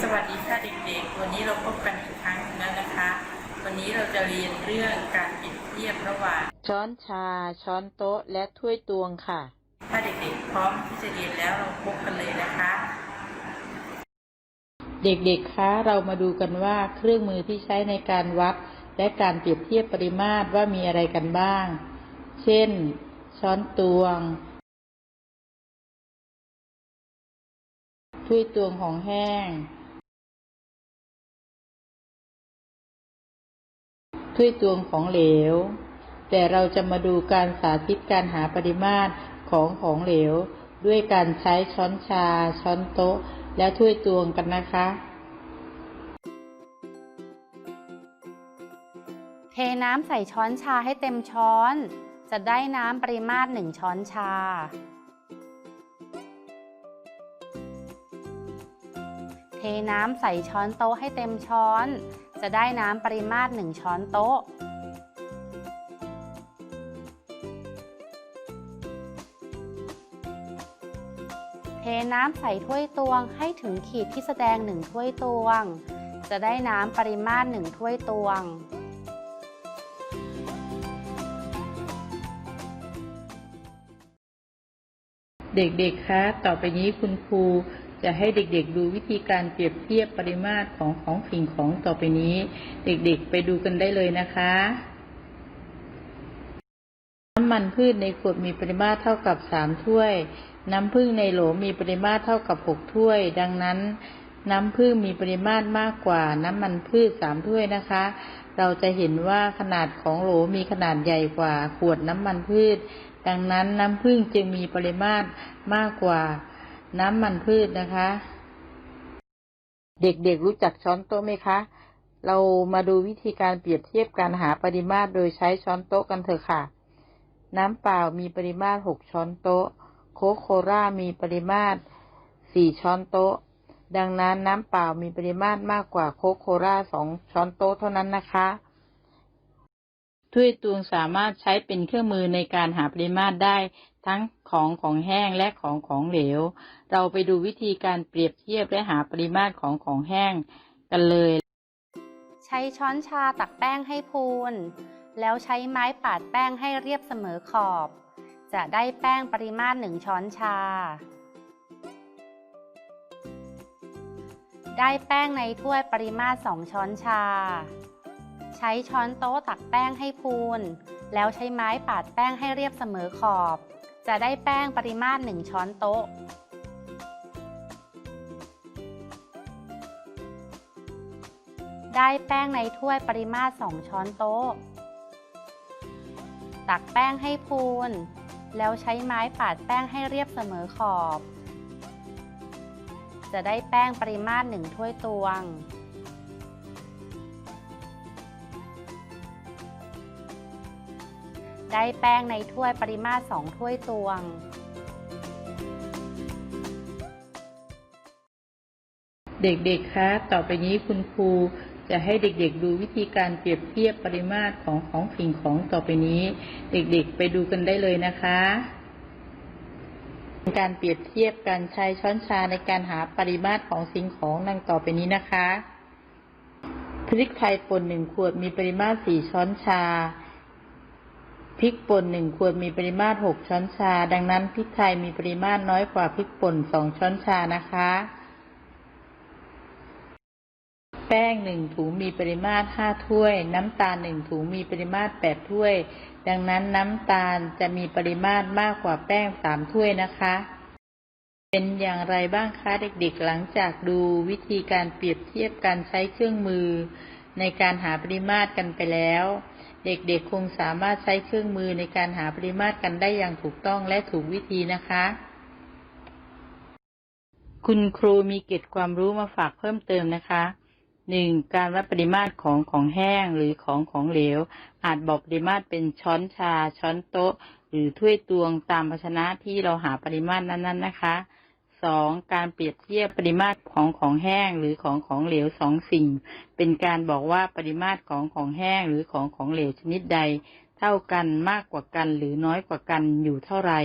สวัสดีค่ะเด็กๆ วันนี้เราพบกันอีกครั้งแล้วนะคะ วันนี้เราจะเรียนเรื่องการเปรียบเทียบระหว่าง ช้อนชา ช้อนโต๊ะ และถ้วยตวงค่ะ ถ้าเด็กๆ พร้อมที่จะเรียนแล้วเราพบกันเลยนะคะ เด็กๆ คะเรามาดูกันว่าเครื่องมือที่ใช้ในการวัด และการเปรียบเทียบปริมาตรว่ามีอะไรกันบ้าง เช่น ช้อนตวง ถ้วยตวงของแห้ง ถ้วยตวงของเหลว แต่เราจะมาดูการสาธิตการหาปริมาตรของของเหลว ด้วยการใช้ช้อนชา ช้อนโต๊ะ และถ้วยตวงกันนะคะ เทน้ำใส่ช้อนชาให้เต็มช้อน จะได้น้ำปริมาตรหนึ่งช้อนชาเทน้ำใส่ช้อนโต๊ะให้เต็มช้อน จะได้น้ำปริมาตรหนึ่งช้อนโต๊ะ เทน้ำใส่ถ้วยตวงให้ถึงขีดที่แสดงหนึ่งถ้วยตวง จะได้น้ำปริมาตรหนึ่งถ้วยตวง เด็กๆ คะ ต่อไปนี้คุณครู จะให้เด็กๆดูวิธีการเปรียบเทียบปริมาตรของของสิ่งของต่อไปนี้ เด็กๆไปดูกันได้เลยนะคะ น้ำมันพืชในขวดมีปริมาตรเท่ากับสามถ้วย น้ำผึ้งในโหลมีปริมาตรเท่ากับหกถ้วย ดังนั้น น้ำผึ้งมีปริมาตรมากกว่า น้ำมันพืชสามถ้วยนะคะ เราจะเห็นว่าขนาดของโหลมีขนาดใหญ่กว่า ขวดน้ำมันพืช ดังนั้นน้ำผึ้งจึงมีปริมาตรมากกว่า น้ำมันพืชนะคะ เด็กๆรู้จักช้อนโต๊ะไหมคะ เรามาดูวิธีการเปรียบเทียบการหาปริมาตรโดยใช้ช้อนโต๊ะกันเถอะค่ะ น้ำเปล่ามีปริมาตรหกช้อนโต๊ะ โคโคล่ามีปริมาตรสี่ช้อนโต๊ะ ดังนั้นน้ำเปล่ามีปริมาตรมากกว่าโคโคล่าสองช้อนโต๊ะเท่านั้นนะคะถ้วยตวงสามารถใช้เป็นเครื่องมือในการหาปริมาตรได้ ทั้งของของแห้งและของของเหลว เราไปดูวิธีการเปรียบเทียบและหาปริมาตรของของแห้งกันเลย ใช้ช้อนชาตักแป้งให้พูน แล้วใช้ไม้ปาดแป้งให้เรียบเสมอขอบ จะได้แป้งปริมาตรหนึ่งช้อนชา ได้แป้งในถ้วยปริมาตรสองช้อนชา ใช้ช้อนโต๊ะตักแป้งให้พูนแล้วใช้ไม้ปาดแป้งให้เรียบเสมอขอบ จะได้แป้งปริมาตรหนึ่งช้อนโต๊ะ ได้แป้งในถ้วยปริมาตร 2 ช้อนโต๊ะ ตักแป้งให้พูน แล้วใช้ไม้ปาดแป้งให้เรียบเสมอขอบ จะได้แป้งปริมาตร 1 ถ้วยตวง ได้แป้งในถ้วยปริมาตร 2 ถ้วยตวง เด็กๆ คะ ต่อไปนี้คุณครูจะให้เด็กๆดูวิธีการเปรียบเทียบปริมาตรของของสิ่งของต่อไปนี้ เด็กๆ ไปดูกันได้เลยนะคะ การเปรียบเทียบการใช้ช้อนชาในการหาปริมาตรของสิ่งของดังต่อไปนี้นะคะ พริกไทยป่นหนึ่งขวดมีปริมาตรสี่ช้อนชา พริกป่นหนึ่งขวดมีปริมาตรหกช้อนชา ดังนั้นพริกไทยมีปริมาตรน้อยกว่าพริกป่นสองช้อนชานะคะ แป้งหนึ่งถุงมีปริมาตรห้าถ้วย น้ำตาลหนึ่งถุงมีปริมาตรแปดถ้วย ดังนั้นน้ำตาลจะมีปริมาตรมากกว่าแป้งสามถ้วยนะคะ เป็นอย่างไรบ้างคะเด็กๆ หลังจากดูวิธีการเปรียบเทียบการใช้เครื่องมือ ในการหาปริมาตรกันไปแล้ว เด็กๆคงสามารถใช้เครื่องมือในการหาปริมาตรกันได้อย่างถูกต้องและถูกวิธีนะคะ คุณครูมีเกร็ดความรู้มาฝากเพิ่มเติมนะคะหนึ่งการวัดปริมาตรของของแห้งหรือของของเหลว อาจบอกปริมาตรเป็นช้อนชา ช้อนโต๊ะ หรือถ้วยตวงตามภาชนะที่เราหาปริมาตรนั้นๆนะคะ สองการเปรียบเทียบปริมาตรของของแห้งหรือของของเหลวสองสิ่ง เป็นการบอกว่าปริมาตรของของแห้งหรือของของเหลวชนิดใด เท่ากันมากกว่ากันหรือน้อยกว่ากันอยู่เท่าไหร่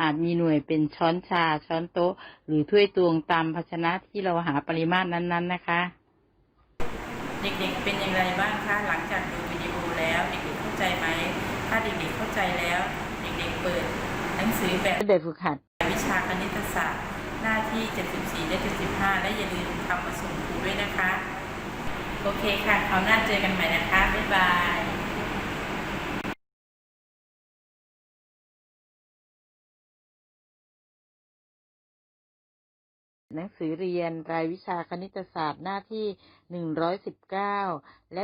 อาจมีหน่วยเป็นช้อนชา ช้อนโต๊ะ หรือถ้วยตวงตามภาชนะที่เราหาปริมาตรนั้น ๆ นะคะ เด็กๆ เป็นอย่างไรบ้างคะหลังจากดูวิดีโอแล้วเด็กๆเข้าใจไหมถ้าเด็กๆเข้าใจแล้ว เด็กๆเปิดหนังสือแบบเด็กฝึกหัดวิชาคณิตศาสตร์ห น้าที่ 74 และ 75 และอย่าลืมทำมาส่งครูด้วยนะคะ โอเคค่ะคราวหน้าเจอกันใหม่นะคะ บ๊ายบายหนังสือเรียนรายวิชาคณิตศาสตร์หน้าที่หนึ่งร้อยสิบเก้าและ